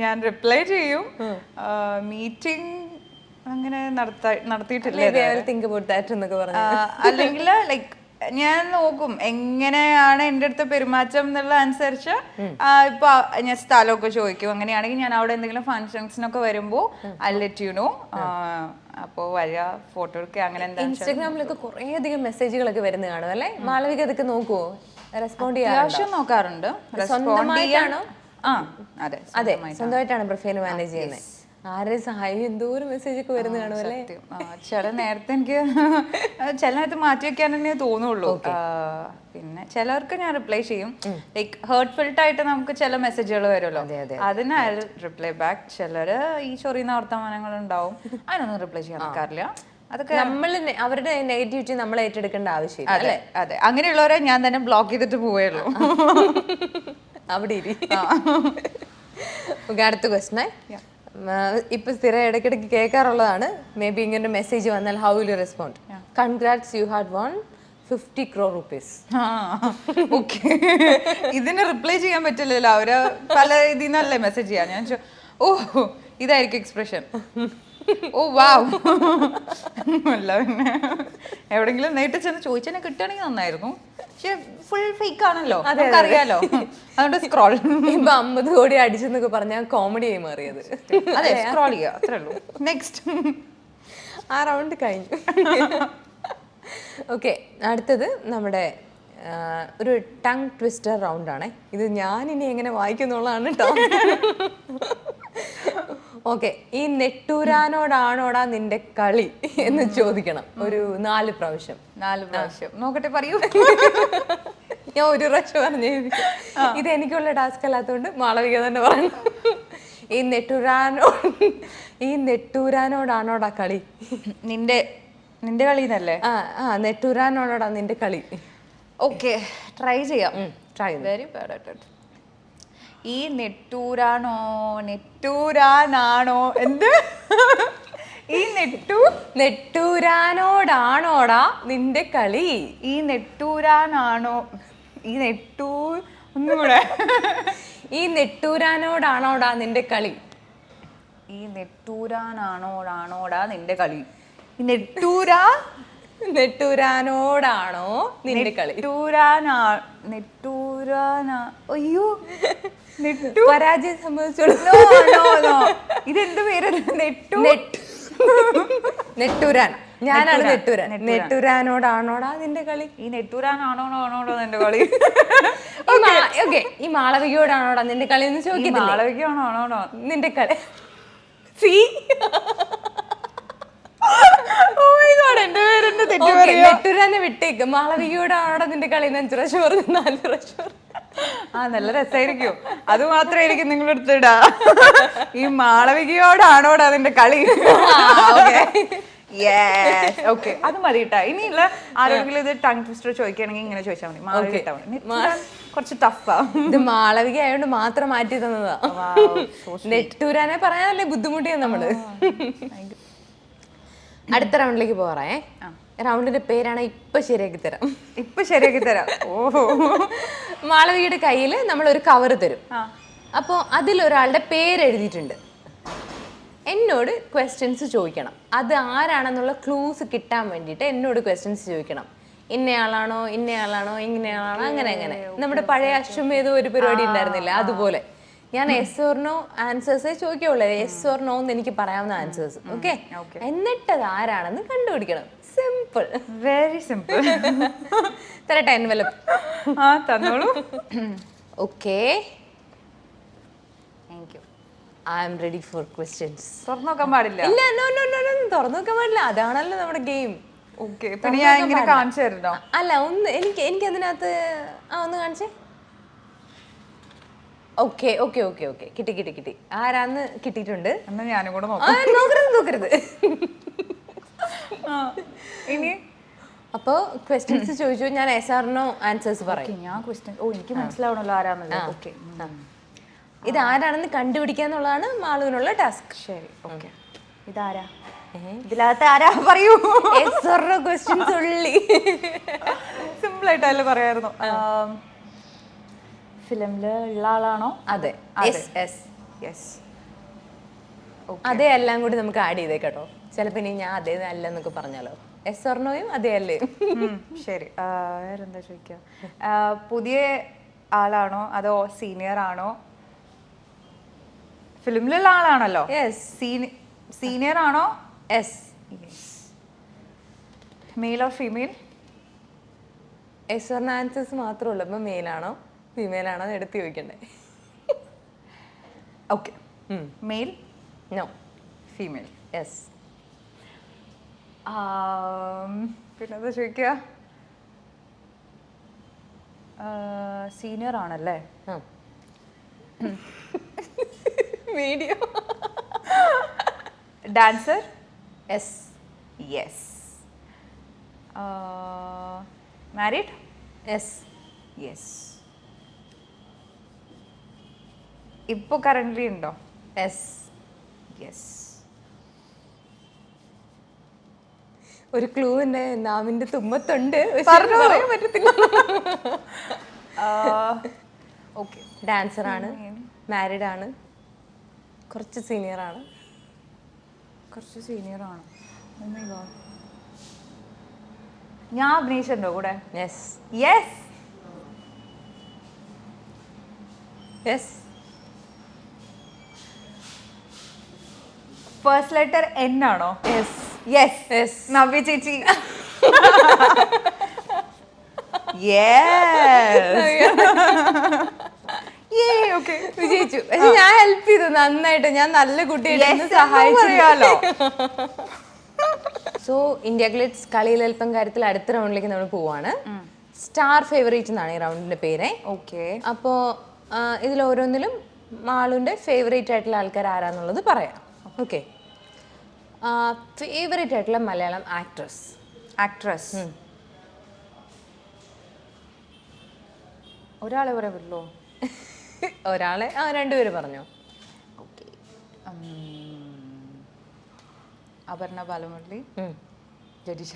ഞാൻ റിപ്ലൈ ചെയ്യും. മീറ്റിംഗ് അങ്ങനെ നടത്തിയിട്ടില്ല അല്ലെങ്കിൽ ലൈക് ഞാൻ നോക്കും എങ്ങനെയാണ് എന്റെ അടുത്ത് പെരുമാറ്റം എന്നുള്ള അനുസരിച്ച് ഇപ്പൊ ഞാൻ സ്ഥലമൊക്കെ ചോദിക്കും. അങ്ങനെയാണെങ്കിൽ ഞാൻ അവിടെ എന്തെങ്കിലും ഫങ്ഷൻസിനൊക്കെ വരുമ്പോൾ ഐ ലെറ്റ് യു നോ അപ്പോ വരിക ഫോട്ടോ എടുക്കുക അങ്ങനെ ഇൻസ്റ്റാഗ്രാമിലൊക്കെ കുറേ അധികം മെസ്സേജുകളൊക്കെ വരുന്ന കാണും അല്ലേ? മാളവിക അതൊക്കെ നോക്കുവോ? റെസ്പോണ്ട് ചെയ്യാൻ നോക്കാറുണ്ട്. റെസ്പോണ്ട് സ്വന്തമായിട്ടാണോ? ആ അതെ അതെ സ്വന്തമായിട്ടാണ്. പ്രൊഫൈൽ മാനേജ് ചെയ്യുന്നത്. ആരുടെ സഹായം എന്തോരം മെസ്സേജ് ഒക്കെ വരുന്ന കാണും അല്ലേ. ചില നേരത്തെ എനിക്ക് ചില നേരത്ത് മാറ്റി വെക്കാൻ തന്നെ തോന്നുള്ളൂ. പിന്നെ ചിലർക്ക് ഞാൻ റിപ്ലൈ ചെയ്യും. ലൈക്ക് ഹേർട്ട്ഫുൾട്ട് ആയിട്ട് നമുക്ക് ചില മെസ്സേജുകൾ വരുമല്ലോ. അതിന് ഐ റിപ്ലൈ ബാക്ക് ചിലര് ഈ ചൊറിയുന്ന വർത്തമാനങ്ങൾ ഉണ്ടാവും. അതിനൊന്നും റിപ്ലൈ ചെയ്യാൻ നിൽക്കാറില്ല. അതൊക്കെ നമ്മൾ അവരുടെ നെഗറ്റിവിറ്റി നമ്മൾ ഏറ്റെടുക്കേണ്ട ആവശ്യമില്ല അതെ അതെ. അങ്ങനെയുള്ളവരെ ഞാൻ തന്നെ ബ്ലോക്ക് ചെയ്തിട്ട് പോവുകയുള്ളൂ. അവിടെ ഇരി. ഓക്കെ അടുത്ത ക്വസ്റ്റനായി ഇപ്പൊ സ്ഥിരം ഇടയ്ക്കിടയ്ക്ക് കേൾക്കാറുള്ളതാണ്. മേ ബി ഇങ്ങനെ മെസ്സേജ് വന്നാൽ how will you respond congrats you had one fifty crore rupees okay ഇതിന് റിപ്ലൈ ചെയ്യാൻ പറ്റില്ലല്ലോ. അവർ പല ഇതിൽ നിന്നല്ലേ മെസ്സേജ് ചെയ്യാൻ ഞാൻ ഓ ഇതായിരിക്കും എക്സ്പ്രഷൻ ഓ വാവ് അല്ല പിന്നെ എവിടെങ്കിലും നേരിട്ട് ചെന്ന് ചോദിച്ചതിനെ കിട്ടുകയാണെങ്കിൽ നന്നായിരുന്നു. പക്ഷെ ഫുൾ ഫേക്ക് ആണല്ലോ. നമുക്കറിയാലോ. അതുകൊണ്ട് സ്ക്രോൾ ഇപ്പൊ അമ്പത് കോടി അടിച്ചെന്നൊക്കെ പറഞ്ഞാൽ കോമഡി ആയി മാറിയത്. അതെ സ്ക്രോൾ ചെയ്യുക. അത്രേ ഉള്ളൂ. നെക്സ്റ്റ് ആ റൗണ്ട് കഴിഞ്ഞു. ഓക്കെ അടുത്തത് നമ്മുടെ ഒരു ടങ് ട്വിസ്റ്റർ റൗണ്ട് ആണേ. ഇത് ഞാൻ ഇനി എങ്ങനെ വായിക്കുന്നുള്ളതാണ് കേട്ടോ ഓക്കെ ഈ നെട്ടൂരാനോടാണോടാ നിന്റെ കളി എന്ന് ചോദിക്കണം. ഒരു നാല് പ്രാവശ്യം. നാല് പ്രാവശ്യം. നോക്കട്ടെ പറയൂ. ഞാൻ ഒരു പ്രാവശ്യം പറഞ്ഞു. ഇത് എനിക്കുള്ള ടാസ്ക് അല്ലാത്തതുകൊണ്ട് മാളവിക തന്നെ പറഞ്ഞു ഈ നെട്ടൂരാനോ ഈ നെട്ടൂരാനോടാണോടാ കളി? നിന്റെ നിന്റെ കളി എന്നല്ലേ ആ ആ നെട്ടൂരാനോടാ നിന്റെ കളി. ഓക്കെ ട്രൈ ചെയ്യാം. ട്രൈ വെരി ബാഡ് അറ്റ് ഈ നെട്ടൂരാണോ നെട്ടൂരാനാണോ? എന്ത്? ഈ നെട്ടു നെട്ടൂരാനോടാണോടാ നിന്റെ കളി? ഈ നെട്ടൂരാനാണോ ഈ നെട്ടൂ ഒന്നുകൂടെ. ഈ നെട്ടൂരാനോടാണോടാ നിന്റെ കളി? ഈ നെട്ടൂരാനാണോടാണോടാ നിന്റെ കളി? ഈ നെട്ടൂരാ നെട്ടൂരാനോടാണോ നിന്റെ കളി? നെട്ടൂരാനാ നെട്ടൂരാനാ അയ്യോ. നെട്ടു? പരാജയം സംഭവിച്ചോളൂ. ഇതെന്ത് പേര്? നെട്ടു? നെട്ട്. നെട്ടൂരാൻ ഞാനാണ് നെട്ടൂരാൻ. നെട്ടൂരാനോടാണോടാ നിന്റെ കളി? ഈ നെട്ടൂരാനാണോ ആണോടോ നിന്റെ കളി? ഓക്കെ ഈ മാളവികയോടാണോടാ നിന്റെ കളി എന്ന് ചോദിക്കും ചോദിക്കത്തില്ലേ? മാളവികയാണോ ആണോടോ നിന്റെ കളി. സി. ഓക്കെ നെട്ടൂരാനെ വിട്ടേക്ക്. മാളവികയോടാണോടാ നിന്റെ കളി എന്ന് അഞ്ചു പ്രാവശ്യം പറഞ്ഞു നാല് പ്രാവശ്യം. ആ നല്ല രസമായിരിക്കും അത് മാത്രമായിരിക്കും നിങ്ങൾ എടുത്തിടാ ഈ മാളവികയോടാണോടാ അതിന്റെ കളി? ഓക്കെ അത് മതി കേട്ടാ ഇനിയുള്ള ആരെങ്കിലും ഇത് ടങ് ട്വിസ്റ്റർ ചോദിക്കുകയാണെങ്കിൽ ഇങ്ങനെ ചോദിച്ചാൽ മതി. മാളവിക കുറച്ച് ടഫാ ഇത് മാളവിക ആയതുകൊണ്ട് മാത്രം മാറ്റി തന്നതാ. നെട്ടൂരാനെ പറയാനല്ലേ ബുദ്ധിമുട്ടിയത് നമ്മൾ? അടുത്ത റൗണ്ടിലേക്ക് പോറേ റൗണ്ടിന്റെ പേരാണ് ഇപ്പൊ ശരിയാക്കി തരാം. ഇപ്പൊ ശരിയാക്കി തരാം. ഓഹോ മാളവികയുടെ കയ്യിൽ നമ്മൾ ഒരു കവർ തരും അപ്പോൾ അതിലൊരാളുടെ പേര് എഴുതിയിട്ടുണ്ട്. എന്നോട് ക്വസ്റ്റ്യൻസ് ചോദിക്കണം. അത് ആരാണെന്നുള്ള ക്ലൂസ് കിട്ടാൻ വേണ്ടിയിട്ട് എന്നോട് ക്വസ്റ്റ്യൻസ് ചോദിക്കണം. ഇന്നയാളാണോ ഇന്നയാളാണോ ഇങ്ങനെയാളാണോ അങ്ങനെ അങ്ങനെ. നമ്മുടെ പഴയ അശ്വമേധം ഒരു പരിപാടി ഉണ്ടായിരുന്നില്ല അതുപോലെ. ഞാൻ എസ് ഓർ നോ ആൻസേഴ്സേ ചോദിക്കുള്ളൂ. എസ് ഓർ നോ എന്ന് എനിക്ക് പറയാവുന്ന ആൻസേഴ്സ് ഓക്കെ. എന്നിട്ട് അത് ആരാണെന്ന് കണ്ടുപിടിക്കണം. സിമ്പിൾ വെരി സിമ്പിൾ തരട്ടെ എൻവലപ്പ് ആ തന്നോളൂ. Okay thank you I am ready for questions തുറന്നു നോക്കാൻ പാടില്ല. ഇല്ല നോ നോ നോ നോ തുറന്നു നോക്കാൻ പാടില്ല. അതാണല്ലോ നമ്മുടെ ഗെയിം ഓക്കെ കാണിച്ചു അല്ല ഒന്ന് എനിക്ക് എനിക്ക് അതിനകത്ത് ആ ഒന്ന് കാണിച്ചേ. ഓക്കെ ഓക്കെ ഓക്കെ ഓക്കെ കിട്ടി കിട്ടി കിട്ടി. ആരാന്ന് കിട്ടിയിട്ടുണ്ട്? എന്നാ ഞാനും കൂടെ നോക്കാം. നോക്കരുത് നോക്കരുത്. ഇനി? അപ്പോ ക്വസ്റ്റ്യൻസ് ചോദിച്ചു ഞാൻ എസ് ആറിനോ ആൻസേഴ്സ് പറയും. ഞാൻ ക്വസ്റ്റ്യൻ ഓ എനിക്ക് മനസ്സിലാവണല്ലോ ആരാന്നല്ല ഓക്കെ ഇത് ആരാണെന്ന് കണ്ടുപിടിക്കാന്നുള്ളതാണ് മാളുവിനുള്ള ടാസ്ക് ശരി ഓക്കെ ഇതാരാ? ഇതിനകത്ത് ആരാ? പറയൂ. ക്വസ്റ്റ്യൻസ് ഉള്ളി. സിമ്പിൾ ആയിട്ടല്ലേ പറയായിരുന്നു. ഫിലിമിൽ ഉള്ള ആളാണോ? അതെ. എസ് എസ് യെസ് അതെ എല്ലാം കൂടി നമുക്ക് ആഡ് ചെയ്തേക്കട്ടോ ചിലപ്പോൾ ഇനി ഞാൻ അതേ അല്ല എന്നൊക്കെ പറഞ്ഞാലോ? എസ് ഓർണോയും അതേ അല്ലേ? ശരി. വേറെന്താ ചോദിക്കുക ആ, പുതിയ ആളാണോ അതോ സീനിയർ ആണോ? ഫിലിമിലുള്ള ആളാണല്ലോ. സീനിയർ ആണോ? Yes male or female yes or no answers മാത്രമേ ഉള്ളൂ. അപ്പം മെയിലാണോ ഫീമെയിൽ ആണോ എന്ന് എടുത്ത് ചോദിക്കണ്ടേ? Okay male no female yes പിന്നെന്താ ചോദിക്കുക സീനിയർ ആണല്ലേ? Video dancer yes yes married yes yes ഇപ്പോൾ കറന്റ് ഉണ്ടോ? എസ് യെസ് ഒരു ക്ലൂ എന്റെ നാവിന്റെ തുമ്പത്തുണ്ട് പക്ഷെ പറയാൻ പറ്റത്തില്ല. ഓക്കെ. ഡാൻസർ ആണ് മാരിഡ് ആണ് കുറച്ച് സീനിയർ ആണ്. കുറച്ച് സീനിയർ ആണ്. Oh ഞാൻ അഭിനയിച്ചിട്ടുണ്ടോ കൂടെ? Yes yes yes first letter N ആണോ? യെസ് യെസ് നവ്യ ചേച്ചി. വിജയിച്ചു. പക്ഷെ ഞാൻ ഹെൽപ്പ് ചെയ്തു നന്നായിട്ട്. ഞാൻ നല്ല കുട്ടിയായിട്ട് എന്നെ സോ ഇന്ത്യ ഗ്ലിറ്റ്സ് കളിയിൽ അല്പം കാര്യത്തിൽ അടുത്ത റൗണ്ടിലേക്ക് നമ്മൾ പോവാണ്. സ്റ്റാർ ഫേവറേറ്റ് എന്നാണ് ഈ റൗണ്ടിന്റെ പേര്. ഓക്കെ അപ്പോ ഇതിൽ ഓരോന്നിലും മാളുവിന്റെ ഫേവറേറ്റ് ആയിട്ടുള്ള ആൾക്കാർ ആരാന്നുള്ളത് പറയാം. ഓക്കെ ഫേവറേറ്റ് ആയിട്ടുള്ള മലയാളം ആക്ട്രസ് ആക്ട്രസ് ഒരാളെ പറയാൻ പറ്റുള്ളൂ ഒരാളെ ആ രണ്ടുപേര് പറഞ്ഞു. ഓക്കെ അപർണ ബാലമുരളി. ജഡിഷ.